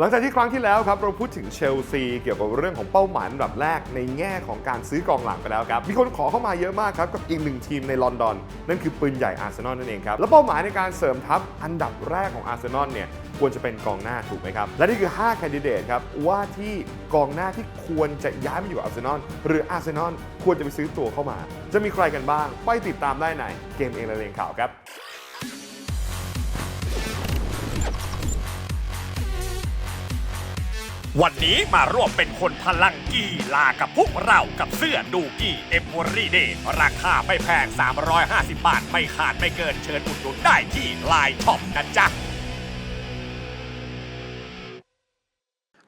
หลังจากที่ครั้งที่แล้วครับเราพูดถึงเชลซีเกี่ยวกับเรื่องของเป้าหมายอันดับแรกในแง่ของการซื้อกองหลังไปแล้วครับ มีคนขอเข้ามาเยอะมากครับ กับอีกหนึ่งทีมในลอนดอน นั่นคือปืนใหญ่อาร์เซนอลนั่นเองครับ แล้วเป้าหมายในการเสริมทัพอันดับแรกของอาร์เซนอลเนี่ยควรจะเป็นกองหน้าถูกไหมครับ และนี่คือ5คนดิเดตครับว่าที่กองหน้าที่ควรจะย้ายมาอยู่อาร์เซนอลหรืออาร์เซนอลควรจะไปซื้อตัวเข้ามา จะมีใครกันบ้าง ไปติดตามได้ในเกมเองและเลงข่าวครับ วันนี้มาร่วมเป็นคนพลังกีฬากับพวกเรากับเสื้อดูกี้เอ็มวอรี่เดย์ราคาไม่แพง 350 บาท ไม่ขาดไม่เกินเชิญอุดหนุนได้ที่ไลน์ช็อปนะจ๊ะ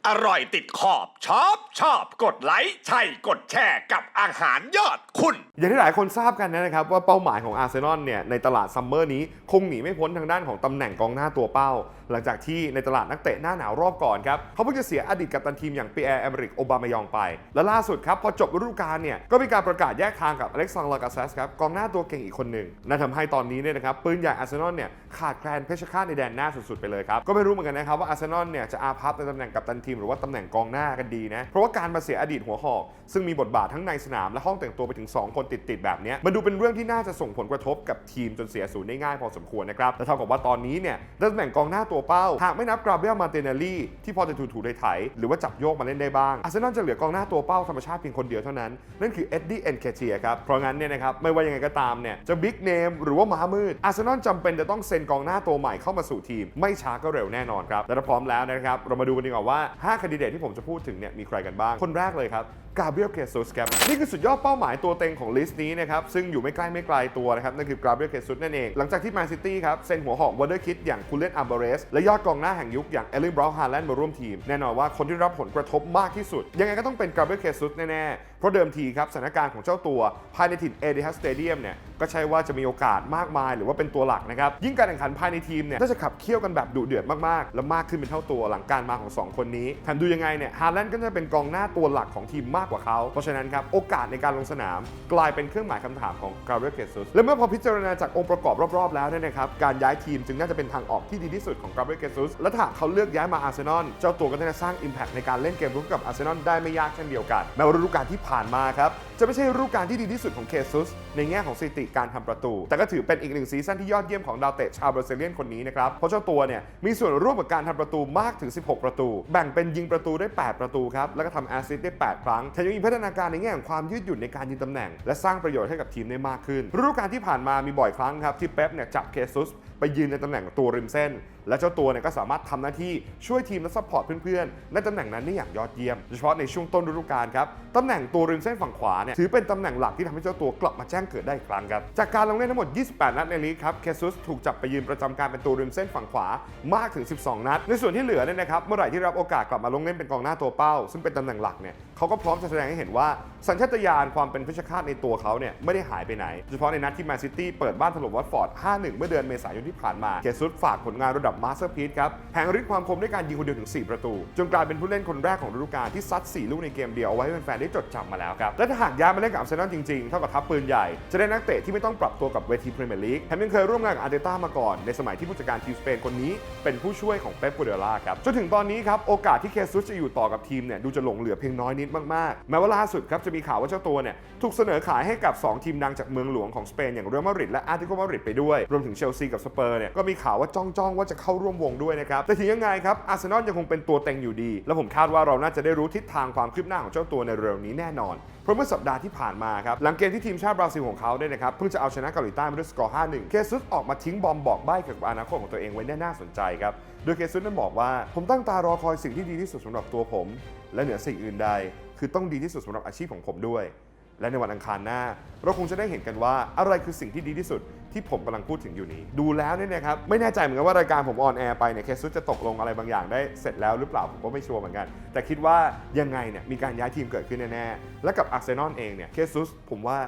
อร่อยติดขอบชอบชอบกดไลค์ใช่กดแชร์กับอาหารยอดคุณ อย่างที่หลายคนทราบกันนะครับ ว่าเป้าหมายของอาร์เซนอลเนี่ยในตลาดซัมเมอร์นี้คงหนีไม่พ้นทางด้านของตำแหน่งกองหน้าตัวเป้า หลังจากที่ในตลาดนักเตะหน้าหนาวรอบก่อนครับเขาเพิ่งจะเสียอดีตกัปตันทีมอย่างปีแอร์แอมริกโอบามายองไป และล่าสุดครับพอจบฤดูกาลเนี่ยก็มีการประกาศแยกทางกับอเล็กซานดร์ลากาเซสครับกองหน้าตัวเก่งอีกคนหนึ่งนั่นทำให้ตอนนี้เนี่ยนะครับปืนใหญ่อาร์เซนอลเนี่ยขาดแคลนเพชรฆาตในแดนหน้าสุดๆไปเลยครับก็ไม่รู้เหมือนกันนะครับว่าอาร์เซนอลเนี่ยจะอาพับในตำแหน่งกัปตันทีมหรือว่าตำแหน่งกองหน้ากันดีนะ เพราะว่าการมาเสียอดีตหัวหอก ซึ่งมีบทบาททั้งในสนามและห้องแต่งตัวไปถึง 2 คนติดๆแบบนี้มันดูเป็นเรื่องที่น่าจะส่งผลกระทบกับทีมจนเสียศูนย์ได้ง่ายพอสมควรนะครับและเท่ากับว่าตอนนี้เนี่ยตำแหน่งกองหน้าตัวเป้าหากไม่นับกราเบียลมาเตเนลลี่ที่พอจะถูๆไถหรือว่าจับโยกมาเล่นได้บ้างอาร์เซนอลจะเหลือกองหน้าตัวเป้าธรรมชาติเพียงคนเดียวเท่านั้นนั่นคือเอ็ดดี้เอนเคเทียครับเพราะงั้นเนี่ยนะครับไม่ว่ายังไงก็ตามเนี่ยจะบิ๊กเนมหรือว่าม้ามืดอาร์เซนอลจำเป็นจะต้องเซ็นกองหน้าตัวใหม่เข้ามาสู่ทีม ไม่ช้าก็เร็วแน่นอนครับและถ้าพร้อมแล้วนะครับเรามาดูกันดีกว่าว่า5คนดิเดตที่ผมจะพูดถึงเนี่ยมีใครกันบ้าง คนแรกเลยครับกาเบรียลเคซุสครับนี่คือสุดยอดเป้าหมายตัวเต็งของลิสต์นี้นะครับ ซึ่งอยู่ไม่ใกล้ไม่ไกลตัวนะครับ นั่นคือกาเบรียลเคซุสนั่นเอง หลังจากที่แมนซิตี้ครับ เซ็นหัวหอกวอเดอร์คิดอย่างคูเลนอัมเบเรส และยอดกองหน้าแห่งยุคอย่างเอลินบราวน์ฮาแลนด์มาร่วมทีม แน่นอนว่าคนที่รับผลกระทบมากที่สุด ยังไงก็ต้องเป็นกาเบรียลเคซุสแน่ๆ เพราะเดิมทีครับสถานการณ์ของเจ้าตัวภายในถิ่นเอเดฮัสสเตเดียมเนี่ยก็ใช่ว่าจะมีโอกาสมากมายหรือว่าเป็นตัวหลักนะครับยิ่งการแข่งขันภายในทีมเนี่ยน่าจะขับเคี่ยวกันแบบดุเดือดมากๆและมากขึ้นเป็นเท่าตัวหลังการมาของสองคนนี้แถมดูยังไงเนี่ยฮาแลนด์ก็จะเป็นกองหน้าตัวหลักของทีมมากกว่าเขา เพราะฉะนั้นครับ โอกาสในการลงสนาม กลายเป็นเครื่องหมายคำถามของกาเบรียลเกซุสและเมื่อพอพิจารณาจากองค์ประกอบรอบๆแล้วเนี่ยนะครับการย้ายทีมจึงน่าจะเป็นทางออกที่ดีที่สุดของกาเบรียลเกซุสและถ้าเขาเลือกย้ายมาอาร์เซนอลเจ้าตัวก็จะสร้าง Impact ในการเล่นเกมรุกกับอาร์เซนอลได้ไม่ยากเช่นเดียวกันแม้ว่าฤดูกาลที่ผ่านมาครับ จะไม่ใช่ฤดูกาลที่ดีที่สุดของเคซุสในแง่ของสถิติการทำประตู แต่ก็ถือเป็นอีกหนึ่งซีซั่นที่ยอดเยี่ยมของดาวเตะชาวบราซิเลียนคนนี้นะครับ เพราะเจ้าตัวเนี่ยมีส่วนร่วมกับการทำประตูมากถึง 16 ประตู แบ่งเป็นยิงประตูได้ 8 ประตูครับ แล้วก็ทำแอสซิสต์ได้ 8 ครั้งแถมยังมีพัฒนาการในแง่ของความยืดหยุ่นในการยืนตำแหน่ง และสร้างประโยชน์ให้กับทีมได้มากขึ้นฤดูกาลที่ผ่านมามีบ่อยครั้งครับที่เป๊ปเนี่ยจับเคซุสไปยืนในตำแหน่งตัวริมเส้น และเจ้าตัวเนี่ยก็สามารถทำหน้าที่ช่วยทีมและซัพพอร์ตเพื่อนๆในตำแหน่งนั้นได้อย่างยอดเยี่ยมโดยเฉพาะในช่วงต้นฤดูกาลครับตำแหน่งตัวริมเส้นฝั่งขวาเนี่ยถือเป็นตำแหน่งหลักที่ทำให้เจ้าตัวกลับมาแจ้งเกิดได้อีกครั้งครับ จากการลงเล่นทั้งหมด 28 นัดในลีกครับ เคซุสถูกจับไปยืนประจำการเป็นตัวริมเส้นฝั่งขวามากถึง 12 นัด ในส่วนที่เหลือเนี่ยนะครับ เมื่อไหร่ที่รับโอกาสกลับมาลงเล่นเป็นกองหน้าตัวเป้า ซึ่งเป็นตำแหน่งหลักเนี่ย เขาก็พร้อมจะแสดงให้เห็นว่า สัญชาตญาณความเป็นเพชฌฆาตในตัวเขาเนี่ยไม่ได้หายไปไหน โดยเฉพาะในนัดที่แมนซิตี้เปิดบ้านถล่มวัตฟอร์ด 5-1 เมื่อเดือนเมษายนที่ผ่านมา เคซุสฝากผลงานระดับมาสเตอร์พีซครับแผงฤทธิ์ความคมด้วยการยิงคนเดียวถึง 4 ประตู จนกลายเป็นผู้เล่นคนแรกของฤดูกาลที่ซัด 4 ลูกในเกมเดียวเอาไว้ให้แฟนๆได้จดจำมาแล้วครับ และถ้าหากย้ายมาเล่นกับอาร์เซนอลจริงๆ เท่ากับทัพปืนใหญ่ จะได้นักเตะที่ไม่ต้องปรับตัวกับเวทีพรีเมียร์ลีก แถมยังเคยร่วมงานกับอาร์เตต้ามาก่อน ในสมัยที่ผู้จัดการทีมสเปนคนนี้ เป็นผู้ช่วยของเป๊ปกูเดล่าครับ จนถึงตอนนี้ครับ โอกาสที่เคซุสจะอยู่ต่อกับทีมเนี่ยดูจะหลงเหลือเพียงน้อยนิดมากๆ แม้ว่าล่าสุดครับจะมีข่าวว่าเจ้าตัวเนี่ยถูกเสนอขายให้กับ 2 ทีมดังจากเมืองหลวงของสเปนอย่างเรอัลมาดริดและอาร์ติโกมาดริดไปด้วย รวมถึงเชลซีกับสเปอร์เนี่ยก็มีข่าวว่าจ้องๆว่าจะเข้าร่วมวงด้วยนะครับแต่ถึงยังไงครับอาร์เซนอลยังคงเป็นตัวเต็งอยู่ดี และผมคาดว่าเราน่าจะได้รู้ทิศทางความคืบหน้าของเจ้าตัวในเร็วนี้แน่นอนเพราะเมื่อสัปดาห์ที่ผ่านมาครับ หลังเกมที่ทีมชาติบราซิลของเขาเนี่ยนะครับ เพิ่งจะเอาชนะเกาหลีใต้มาด้วยสกอร์ 5-1 เคซุสออกมาทิ้งบอมบอกใบ้เกี่ยวกับอนาคตของตัวเองไว้แน่น่าสนใจครับ โดยเคซุสนั้นบอกว่า ผมตั้งตารอคอยสิ่งที่ดีที่สุดสำหรับตัวผม และเหนือสิ่งอื่นใด คือต้องดีที่สุดสำหรับอาชีพของผมด้วย และในวันอังคารหน้า เราคงจะได้เห็นกันว่าอะไรคือสิ่งที่ดีที่สุดที่ผมกำลังพูดถึงอยู่นี้ ดูแล้วเนี่ยนะครับไม่แน่ใจเหมือนกันว่ารายการผมออนแอร์ไปเนี่ยเคซุสจะตกลงอะไรบางอย่างได้เสร็จแล้วหรือเปล่าผมก็ไม่ชัวร์เหมือนกัน แต่คิดว่ายังไงเนี่ยมีการย้ายทีมเกิดขึ้นแน่ๆและกับอาร์เซนอลเองเนี่ยเคซุสผมว่า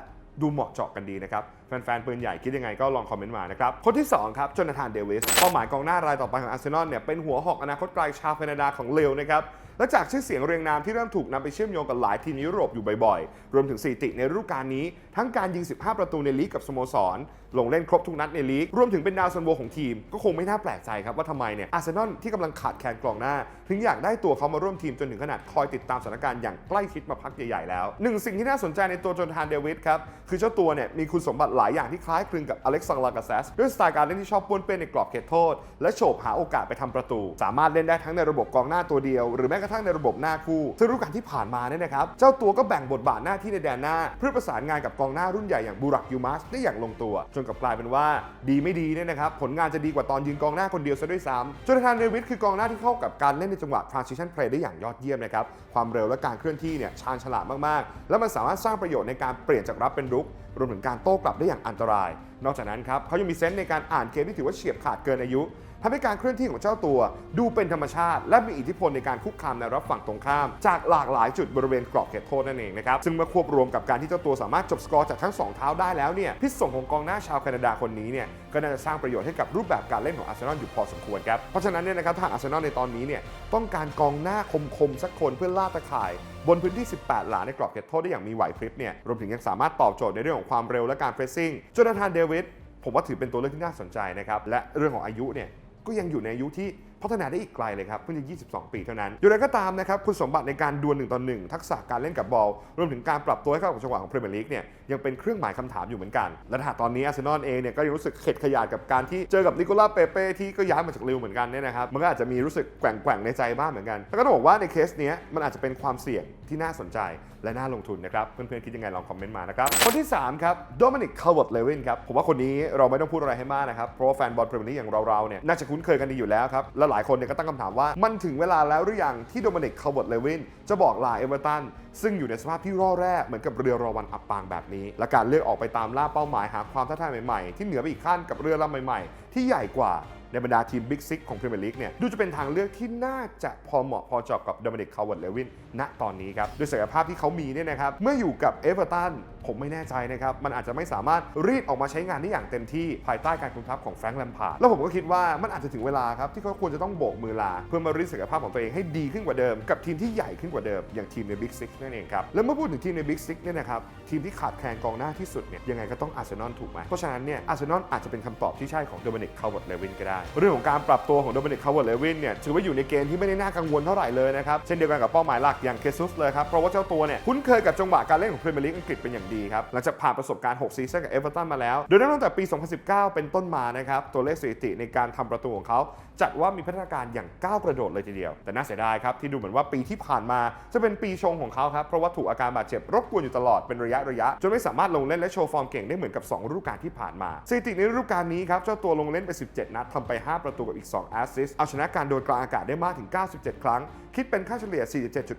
ดูเหมาะเจาะกันดีนะครับ แฟนๆปืนใหญ่คิดยังไงก็ลองคอมเมนต์มานะครับ คนที่สองครับจอนาธานเดวิสเป้าหมายกองหน้ารายต่อไปของอาร์เซนอลเนี่ยเป็นหัวหอกอนาคตไกลชาวแคนาดาของเลวนะครับ และจากชื่อเสียงเรียงนามที่เริ่มถูกนำไปเชื่อมโยงกับหลายทีมยุโรปอยู่บ่อยๆ รวมถึงสถิติในฤดูกาลนี้ ทั้งการยิง 15 ประตูในลีกกับสโมสร ลงเล่นครบทุกนัดในลีก รวมถึงเป็นดาวซันโวของทีม ก็คงไม่น่าแปลกใจครับว่าทำไมเนี่ยอาร์เซนอลที่กำลังขาดแคลนกองหน้า ถึงอยากได้ตัวเขามาร่วมทีมจนถึงขนาดคอยติดตามสถานการณ์อย่างใกล้ชิดมาพักใหญ่ๆแล้วหนึ่งสิ่งที่น่าสนใจในตัวโจนทานเดวิดครับคือเจ้าตัวเนี่ยมีคุณสมบัติหลายอย่างที่คล้ายคลึงกับอเล็กซานดราลาเซสด้วยสไตล์การเล่นที่ชอบป้วนเปี้ยนในกรอบเขตโทษ และโฉบหาโอกาสไปทำประตู สามารถเล่นได้ทั้งในระบบกองหน้าตัวเดียว หรือแม้กระทั่งในระบบหน้าคู่ซึ่งฤดูกาลที่ผ่านมาเนี่ยนะครับเจ้าตัวก็แบ่งบทบาทหน้าที่ในแดนหน้า เพื่อประสานงานกับกองหน้ารุ่นใหญ่อย่างบูรักยูมัสได้อย่างลงตัวจนกลับกลายเป็นว่าดีไม่ดีเนี่ยนะครับผลงานจะดีกว่าตอนยืนกองหน้าคนเดียวซะด้วยซ้ำโจนาธานเดวิดคือกองหน้าที่เข้ากับการเล่นในจังหวะ transition play ได้อย่างยอดเยี่ยมนะครับความเร็วและการเคลื่อนที่เนี่ยชาญฉลาดมากๆ แล้วมันสามารถสร้างประโยชน์ในการเปลี่ยนจากรับเป็นรุก รวมถึงการโต้กลับได้อย่างอันตราย นอกจากนั้นครับเขายังมีเซนส์ในการอ่านเกมที่ถือว่าเฉียบขาดเกินอายุทำให้การเคลื่อนที่ของเจ้าตัว ดูเป็นธรรมชาติ และมีอิทธิพลในการคุกคามในรับฝั่งตรงข้าม จากหลากหลายจุดบริเวณกรอบเขตโทษนั่นเองนะครับ ซึ่งเมื่อควบรวมกับการที่เจ้าตัวสามารถจบสกอร์จากทั้งสองเท้าได้แล้วเนี่ยพิษส่งของกองหน้าชาวแคนาดาคนนี้เนี่ยก็น่าจะสร้างประโยชน์ให้กับรูปแบบการเล่นของอาร์เซนอลอยู่พอสมควรครับเพราะฉะนั้นเนี่ยนะครับทางอาร์เซนอลในตอนนี้เนี่ยต้องการกองหน้าคมๆสักคนเพื่อล่าตะข่าย บนพื้นที่ 18 หลาในกรอบเขตโทษได้อย่างมีไหวพริบเนี่ยรวมถึงยังสามารถตอบโจทย์ในเรื่องของความเร็วและการเฟรซิ่งจนาธานเดวดผมว่าถือเป็นตัวเลือกที่น่าสนใจนะครับ และเรื่องของอายุเนี่ยก็ยังอยู่ในอายุที่ พัฒนาได้อีกไกลเลยครับเพิ่งจะ 22 ปีเท่านั้นอยู่แล้วก็ตามนะครับคุณสมบัติในการดวล1ต่อ1ทักษะการเล่นกับบอลรวมถึงการปรับตัวให้เข้ากับจังหวะของพรีเมียร์ลีกเนี่ยยังเป็นเครื่องหมายคำถามอยู่เหมือนกันและถ้าตอนนี้อาร์เซนอลเองเนี่ยก็ยังรู้สึกเข็ดขยาดกับการที่เจอกับนิโคลัสเปเป้ที่ก็ย้ายมาจากลิวเหมือนกันเนี่ยนะครับมันก็อาจจะมีรู้สึกแกว่งๆในใจบ้างเหมือนกันแล้วก็ต้องบอกว่าในเคสเนี้ยมันอาจจะเป็นความเสี่ยงที่น่าสนใจและน่าลงทุนนะครับเพื่อนๆคิดยังไงลองคอมเมนต์มานะครับคนที่ 3 ครับโดมินิกคาร์วอร์ดเลวินครับผมว่าคนนี้เราไม่ต้องพูดอะไรให้มากนะครับเพราะว่าแฟนบอลพรีเมียร์ลีกอย่างเราๆเนี่ยน่าจะคุ้นเคยกันดีอยู่แล้วครับและหลายคนเนี่ยก็ตั้งคำถามว่า มันถึงเวลาแล้วหรือยังที่โดมินิกคาร์วอร์ดเลวินจะบอกลาเอเวอร์ตันซึ่งอยู่ในสภาพที่ร่อแร่เหมือนกับเรือรอวันอับปางแบบนี้ และการเลือกออกไปตามล่าเป้าหมายหาความท้าทายใหม่ๆ ที่เหนือไปอีกขั้นกับเรือลำใหม่ๆ ที่ใหญ่กว่าในบรรดาทีมบิ๊กซิกของพรีเมียร์ลีกเนี่ยดูจะเป็นทางเลือกที่น่าจะพอเหมาะพอเจาะกับโดมินิกคาร์วอร์ดเลวินณตอนนี้ครับด้วยศักยภาพที่เขามีเนี่ยนะครับเมื่ออยู่กับเอเวอร์ตัน ผมไม่แน่ใจนะครับ มันอาจจะไม่สามารถรีดออกมาใช้งานได้อย่างเต็มที่ภายใต้การคุมทัพของแฟรงค์แลมพาร์ดแล้วผมก็คิดว่ามันอาจจะถึงเวลาครับที่เขาควรจะต้องโบกมือลา เพื่อมารีดศักยภาพของตัวเองให้ดีขึ้นกว่าเดิม กับทีมที่ใหญ่ขึ้นกว่าเดิม อย่างทีมในบิ๊กซิกนั่นเองครับแล้วเมื่อพูดถึงทีมในบิ๊กซิกเนี่ยนะครับทีมที่ขาดแคลนกองหน้าที่สุดเนี่ยยังไงก็ต้องอาร์เซนอลถูกไหมเพราะฉะนั้นเนี่ยอาร์เซนอลอาจจะเป็นคำตอบที่ใช่ของโดมินิกคาร์วอร์ดเลวินก็ได้เรื่องของการปรับตัวของโดมินิกคาร์วอร์ดเลวินเนี่ยถือว่าอยู่ในเกณฑ์ที่ไม่ได้น่ากังวลเท่าไหร่เลยนะครับเช่นเดียวกันกับเป้าหมายหลักอย่างเคซุสเลยครับเพราะว่าเจ้าตัวเนี่ยคุ้นเคยกับจังหวะการเล่นของพรีเมียร์ลีกอังกฤษเป็นอย่างดีครับ หลังจากผ่านประสบการณ์ 6 ซีซั่นกับเอเวอร์ตันมาแล้ว โดยนับตั้งแต่ปี 2019 เป็นต้นมานะครับ ตัวเลขสถิติในการทำประตูของเขาจัดว่ามีพัฒนาการอย่างก้าวกระโดดเลยทีเดียว แต่น่าเสียดายครับ ที่ดูเหมือนว่าปีที่ผ่านมาจะเป็นปีชงของเขาครับ เพราะว่าถูกอาการบาดเจ็บรบกวนอยู่ตลอดเป็นระยะระยะจนไม่สามารถลงเล่นและโชว์ฟอร์มเก่งได้เหมือนกับ 2 ฤดูกาลที่ผ่านมาสถิติในฤดูกาลนี้ครับเจ้าตัวลงเล่นไป 17 นัดทำไป 5 ประตูกับอีก 2 แอสซิสต์เอาชนะการโดนกลางอากาศได้มากถึง 97 ครั้ง คิดเป็นค่าเฉลี่ย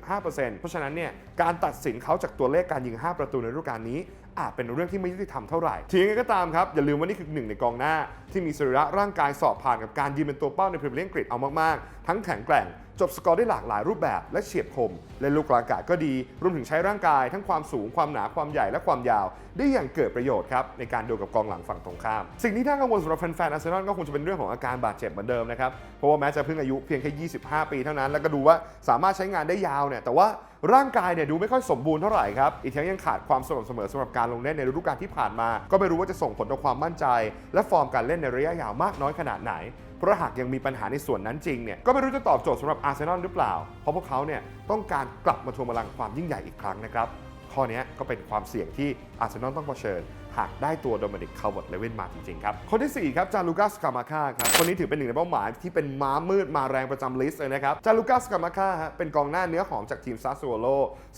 47.5%เพราะฉะนั้นเนี่ยการตัดสินเขาจากตัวเลขการยิง 5 ประตูในฤดูกาลนี้อาจเป็นเรื่องที่ไม่ยุติธรรมเท่าไหร่ทีนี้ก็ตามครับ อย่าลืมว่านี่คือหนึ่งในกองหน้า ที่มีสรีระร่างกายสอบผ่านกับการยืนเป็นตัวเป้าในพรีเมียร์ลีกอังกฤษเอามากๆ ทั้งแข็งแกร่งจบสกอร์ได้หลากหลายรูปแบบและเฉียบคมเล่นลูกกลางอากาศก็ดีรวมถึงใช้ร่างกายทั้งความสูงความหนาความใหญ่และความยาว ได้อย่างเกิดประโยชน์ครับในการดูกับกองหลังฝั่งตรงข้าม สิ่งที่น่ากังวลสำหรับแฟนๆอาร์เซนอลก็คงจะเป็นเรื่องของอาการบาดเจ็บเหมือนเดิมนะครับเพราะว่าแม้จะเพิ่งอายุเพียงแค่ 25 ปีเท่านั้น แล้วก็ดูว่าสามารถใช้งานได้ยาวเนี่ยแต่ว่าร่างกายเนี่ยดูไม่ค่อยสมบูรณ์เท่าไหร่ครับ อีกทั้งยังขาดความสม่ำเสมอสำหรับการลงเล่นในฤดูกาลที่ผ่านมา ก็ไม่รู้ว่าจะส่งผลต่อความมั่นใจ และฟอร์มการเล่นในระยะยาวมากน้อยขนาดไหน เพราะหากยังมีปัญหาในส่วนนั้นจริงเนี่ยก็ไม่รู้จะตอบโจทย์สำหรับอาร์เซนอลหรือเปล่า เพราะพวกเขาเนี่ยต้องการกลับมาทวงบอลลังความยิ่งใหญ่อีกครั้งนะครับข้อนี้ก็เป็นความเสี่ยงที่อาร์เซนอลต้องเผชิญ หากได้ตัวโดมินิกคาร์วอร์ดเลเว่นมาจริงๆครับ คนทีสี่4 ครับจาลูกัสกามาคาครับ คนนี้ถือเป็นหนึ่งในเป้าหมายที่เป็นม้ามืดมาแรงประจำลิสต์เลยนะครับ จาลูกัสกามาคาฮะเป็นกองหน้าเนื้อหอมจากทีมซาส u วโล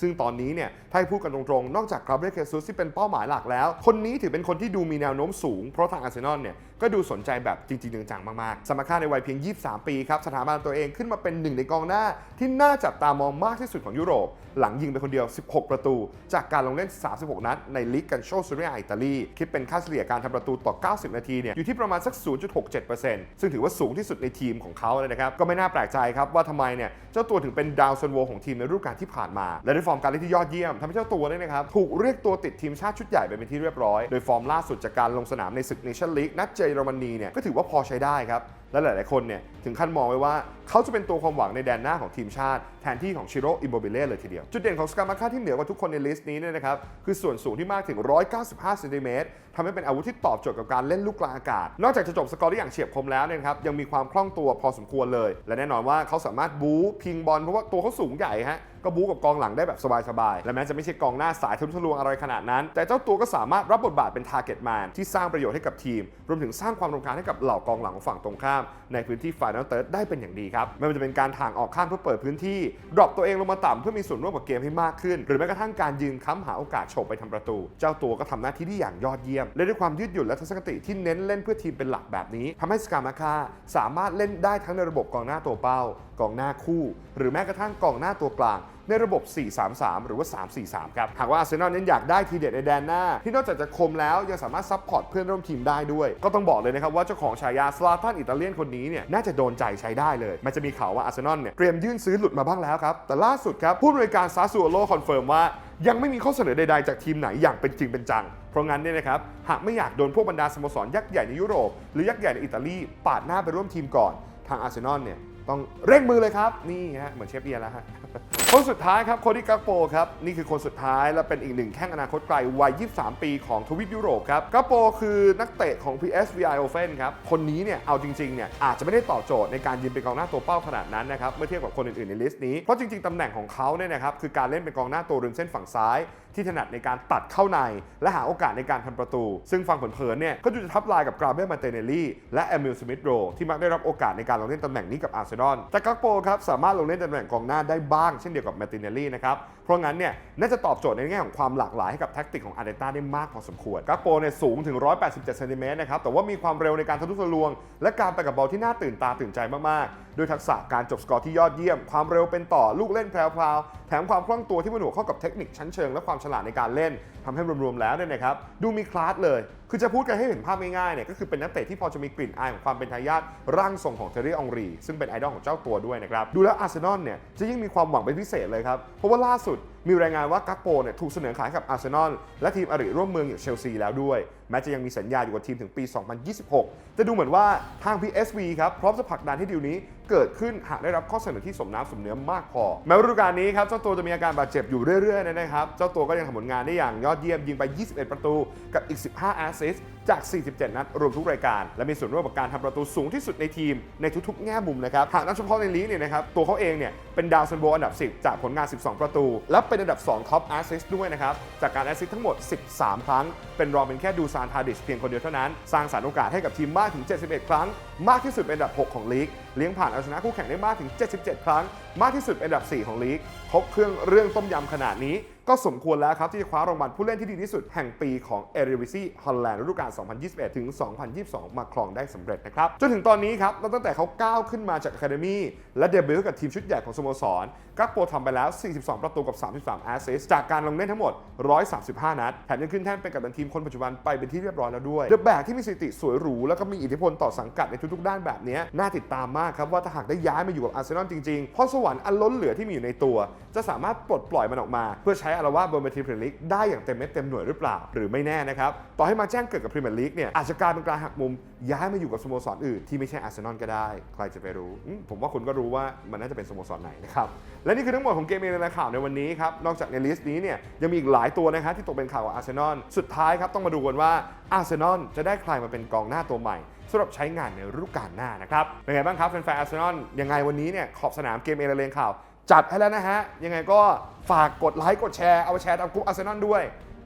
ซึ่งตอนนี้เนี่ยถ้าให้พูดกันตรงๆ นอกจากกราเบรเคซุสที่เป็นเป้าหมายหลักแล้ว คนนี้ถือเป็นคนที่ดูมีแนวโน้มสูง เพราะทางอาร์เซนอลเนี่ยก็ดูสนใจแบบจริงๆจังๆมากๆสมาคาในวัยเพียง 23 ปีครับสถาบันตัวเองขึ้นมาเป็นหนึ่งในกองหน้า ที่น่าจับตามองมากที่สุดของยุโรป หลังยิงไปคนเดียว 16 ประตู จากการลงเล่น 36 นัดในลีกกันโชซูเรียอิตาลีคิดเป็นค่าเฉลี่ยการทำประตูต่อ 90 นาทีเนี่ยอยู่ที่ประมาณสัก 0.67%ซึ่งถือว่าสูงที่สุดในทีมของเขาเลยนะครับก็ไม่น่าแปลกใจครับว่าทำไมเนี่ยเจ้าตัวถึงเป็นดาวซันโวของทีมในฤดูกาลที่ผ่านมา และด้วยฟอร์มการเล่นที่ยอดเยี่ยมทำให้เจ้าตัวเนี่ยนะครับถูกเรียกตัวติดทีมชาติชุดใหญ่ไปเป็นที่เรียบร้อย โดยฟอร์มล่าสุดจากการลงสนามในศึกเนชั่นลีกนัดเจอเยอรมนีเนี่ยก็ถือว่าพอใช้ได้ครับและหลาย ๆ คนเนี่ยถึงขั้นมองไว้ว่าเขาจะเป็นตัวความหวังในแดนหน้าของทีมชาติ แทนที่ของชิโร่อิโมบิเล่เลยทีเดียว จุดเด่นของสกามาคาที่เหนือกว่าทุกคนในลิสต์นี้เนี่ยนะครับคือส่วนสูงที่มากถึง 195เซนติเมตรทำให้เป็นอาวุธที่ตอบโจทย์กับการเล่นลูกกลางอากาศ นอกจากจะจบสกอร์ได้อย่างเฉียบคมแล้วเนี่ยนะครับยังมีความคล่องตัวพอสมควรเลย และแน่นอนว่าเขาสามารถบู๊พิงบอลเพราะว่าตัวเขาสูงใหญ่ฮะก็บู๊กับกองหลังได้แบบสบายๆ และแม้จะไม่ใช่กองหน้าสายทะลุทะลวงอะไรขนาดนั้น แต่เจ้าตัวก็สามารถรับบทบาทเป็น target man ที่สร้างประโยชน์ให้กับทีม รวมถึงสร้างความรำคาญให้กับเหล่ากองหลังของฝั่งตรงข้าม ในพื้นที่ฝ่ายนักเตะได้เป็นอย่างดีครับไม่ว่าจะเป็นการถ่างออกข้างเพื่อเปิดพื้นที่ดรอปตัวเองลงมาต่ำเพื่อมีส่วนร่วมกับเกมให้มากขึ้น หรือแม้กระทั่งการยืนค้ำหาโอกาสโฉบไปทำประตู เจ้าตัวก็ทำหน้าที่ได้อย่างยอดเยี่ยมและด้วยความยืดหยุ่นและทัศนคติที่เน้นเล่นเพื่อทีมเป็นหลักแบบนี้ทำให้สกามาคาสามารถเล่นได้ทั้งในระบบกองหน้าตัวเป้ากองหน้าคู่ หรือแม้กระทั่งกองหน้าตัวกลาง ในระบบ 4-3-3 หรือว่า 3-4-3 ครับ หากว่าอาร์เซนอลนั้นอยากได้ทีเด็ดในแดนหน้า ที่นอกจากจะคมแล้วยังสามารถซับพอร์ตเพื่อนร่วมทีมได้ด้วย ก็ต้องบอกเลยนะครับว่าเจ้าของฉายาสลาตันอิตาเลียนคนนี้เนี่ยน่าจะโดนใจใช้ได้เลย มันจะมีข่าวว่าอาร์เซนอลเนี่ยเตรียมยื่นซื้อหลุดมาบ้างแล้วครับแต่ล่าสุดครับผู้บริการซาซูโอโลคอนเฟิร์มว่ายังไม่มีข้อเสนอใดๆจากทีมไหนอย่างเป็นจริงเป็นจัง เพราะงั้นเนี่ยนะครับ หากไม่อยากโดนพวกบรรดาสโมสรยักษ์ใหญ่ในยุโรป หรือยักษ์ใหญ่ในอิตาลี ปาดหน้าไปร่วมทีมก่อน ทางอาร์เซนอลเนี่ย ต้องเร่งมือเลยครับ นี่ฮะเหมือนเชฟเอียแล้วฮะคนสุดท้ายครับโคดี้กักโปครับ นี่คือคนสุดท้ายและเป็นอีกหนึ่งแข้งอนาคตไกลวัย 23 ปีของทวีปยุโรปครับกักโปคือนักเตะของ PSV Eindhoven ครับ คนนี้เนี่ยเอาจริงๆเนี่ยอาจจะไม่ได้ตอบโจทย์ในการยืนเป็นกองหน้าตัวเป้าขนาดนั้นนะครับเมื่อเทียบกับคนอื่นๆในลิสต์นี้ เพราะจริงๆตำแหน่งของเขาเนี่ยนะครับคือการเล่นเป็นกองหน้าตัวริมเส้นฝั่งซ้าย ที่ถนัดในการตัดเข้าใน และหาโอกาสในการทำประตู ซึ่งฟังเผินๆเนี่ยก็ดูจะทับลายกับกราเบรมาเตเนลลี่และเอมิลสมิธโรที่มักได้รับโอกาสในการลงเล่นตำแหน่งนี้กับอาร์เซนอลแต่กักโปครับสามารถลงเล่นตำแหน่งกองหน้าได้บ้างเช่นเดียวกับแมาติเนลลี่นะครับ เพราะงั้นเนี่ยน่าจะตอบโจทย์ในแง่ของความหลากหลายให้กับแท็กติกของอาร์เตต้าได้มากพอสมควรกักโปเนี่ยสูงถึง 187เซนติเมตรนะครับ แต่ว่ามีความเร็วในการทะลุทะลวง และการไปกับบอลที่น่าตื่นตาตื่นใจมากๆ ด้วยทักษะการจบสกอร์ที่ยอดเยี่ยม ความเร็วเป็นต่อลูกเล่นแพรวๆแถมความคล่องตัวที่มันหนวกเข้ากับเทคนิคชั้นเชิงและความฉลาดในการเล่นทำให้รวมๆแล้วเนี่ยนะครับดูมีคลาสเลย คือจะพูดกันให้เห็นภาพง่ายๆเนี่ยก็คือเป็นนักเตะที่พอจะมีกลิ่นอายของความเป็นทายาทร่างทรงของเทอร์รี่อองรี ซึ่งเป็นไอดอลของเจ้าตัวด้วยนะครับดูแล้วอาร์เซนอลเนี่ยจะยิ่งมีความหวังเป็นพิเศษเลยครับเพราะว่าล่าสุดมีรายงานว่ากักโปเนี่ยถูกเสนอขายกับอาร์เซนอลและทีมอริร่วมเมืองอย่างเชลซีแล้วด้วย แม้จะยังมีสัญญาอยู่กับทีมถึงปี 2026จะดูเหมือนว่าทาง PSV ครับพร้อมจะผลักดันให้ดีลนี้ เกิดขึ้นหากได้รับข้อเสนอที่สมน้ำสมเนื้อมากพอ แม้ฤดูกาลนี้ครับเจ้าตัวจะมีอาการบาดเจ็บอยู่เรื่อยๆนะครับ เจ้าตัวก็ยังทำผลงานได้อย่างยอดเยี่ยมยิงไป 21 ประตูกับอีก 15 แอสซิสจาก 47 นัด รวมทุกรายการ และมีส่วนร่วมกับการทำประตูสูงที่สุดในทีมในทุกๆ แง่มุมนะครับ หากนับเฉพาะในลีกเนี่ยนะครับ ตัวเขาเองเนี่ยเป็นดาวซันโบอันดับ 10 จากผลงาน 12 ประตู และเป็นอันดับ 2 ท็อปแอสซิสต์ด้วยนะครับ จากการแอสซิสต์ทั้งหมด 13 ครั้ง เป็นรองเป็นแค่ดูซานทาดิชเพียงคนเดียวเท่านั้น สร้างสรรค์โอกาสให้กับทีมมากถึง 71 ครั้ง มากที่สุดเป็นอันดับ 6 ของลีก เลี้ยงผ่านเอาชนะคู่แข่งได้มากถึง 77 ครั้ง มากที่สุดเป็นอันดับ 4 ของลีก ครบเครื่องเรื่องต้มยำขนาดนี้ ก็สมควรแล้วครับที่จะคว้ารางวัลผู้เล่นที่ดีที่สุดแห่งปีของเอริวิซีฮอลแลนด์ฤดูกาล 2021 ถึง 2022 มาครองได้สำเร็จนะครับ จนถึงตอนนี้ครับนับตั้งแต่เขาก้าวขึ้นมาจากอะคาเดมี่และเดบิวต์กับทีมชุดใหญ่ของสโมสรกักโปทำไปแล้ว 42 ประตูกับ 33 แอสซิสจากการลงเล่นทั้งหมด 135 นัด แถมยังขึ้นแท่นเป็นกัปตันทีมคนปัจจุบันไปเป็นที่เรียบร้อยแล้วด้วยเดอะแบกที่มีสถิติสวยหรู แล้วก็มีอิทธิพลต่อสังกัดในทุกๆ ด้านแบบนี้น่าติดตามมากครับว่าถ้าหากได้ย้ายมาอยู่กับอาร์เซนอลจริงๆพรสวรรค์อันล้นเหลือที่มีอยู่ในตัว จะสามารถปลดปล่อยมันออกมา เพื่อใช้อารวาสบนเวทีพรีเมียร์ลีกได้อย่างเต็มเม็ดเต็มหน่วยหรือเปล่า หรือไม่แน่นะครับต่อให้มาแจ้งเกิดกับพรีเมียร์ลีกเนี่ยอาจจะกลายเป็นการหักมุม ย้ายมาอยู่กับสโมสรอื่นที่ไม่ใช่อาร์เซนอลก็ได้ ใครจะไปรู้ ผมว่าคุณก็รู้ว่ามันน่าจะเป็นสโมสรไหนนะครับ และนี่คือทั้งหมดของเกมเองในข่าวในวันนี้ครับ นอกจากในลิสต์นี้เนี่ยยังมีอีกหลายตัวนะครับที่ตกเป็นข่าวกับอาร์เซนอลสุดท้ายครับต้องมาดูกันว่าอาร์เซนอลจะได้ใครมาเป็นกองหน้าตัวใหม่สำหรับใช้งานในฤดูกาลหน้านะครับเป็นไงบ้างครับแฟนๆอาร์เซนอลยังไงวันนี้เนี่ยขอบสนามเกมเองในเลงข่าวจัดให้แล้วนะฮะยังไงก็ฝากกดไลค์กดแชร์เอาไปแชร์ตามกลุ่มอาร์เซนอลด้วย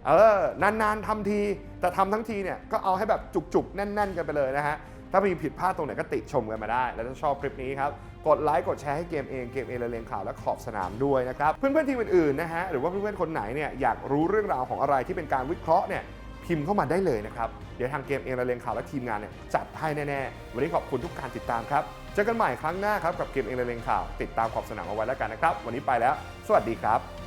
เออนานๆทำที แต่ทำทั้งทีเนี่ยก็เอาให้แบบจุกๆ แน่น ๆ กันไปเลยนะฮะ ถ้ามีผิดพลาดตรงไหนก็ติชมกันมาได้ แล้วถ้าชอบคลิปนี้ครับ กดไลค์กดแชร์ให้เกมเองเกมเองละเลงข่าวและขอบสนามด้วยนะครับ เพื่อนๆทีมอื่นๆนะฮะหรือว่าเพื่อนๆคนไหนเนี่ยอยากรู้เรื่องราวของอะไรที่เป็นการวิเคราะห์เนี่ยพิมพ์เข้ามาได้เลยนะครับ เดี๋ยวทางเกมเองละเลงข่าวและทีมงานเนี่ยจัดให้แน่ๆ วันนี้ขอบคุณทุกการติดตามครับ เจอกันใหม่ครั้งหน้าครับกับเกมเองละเลงข่าว ติดตามขอบสนามเอาไว้แล้วกันนะครับ วันนี้ไปแล้ว สวัสดีครับ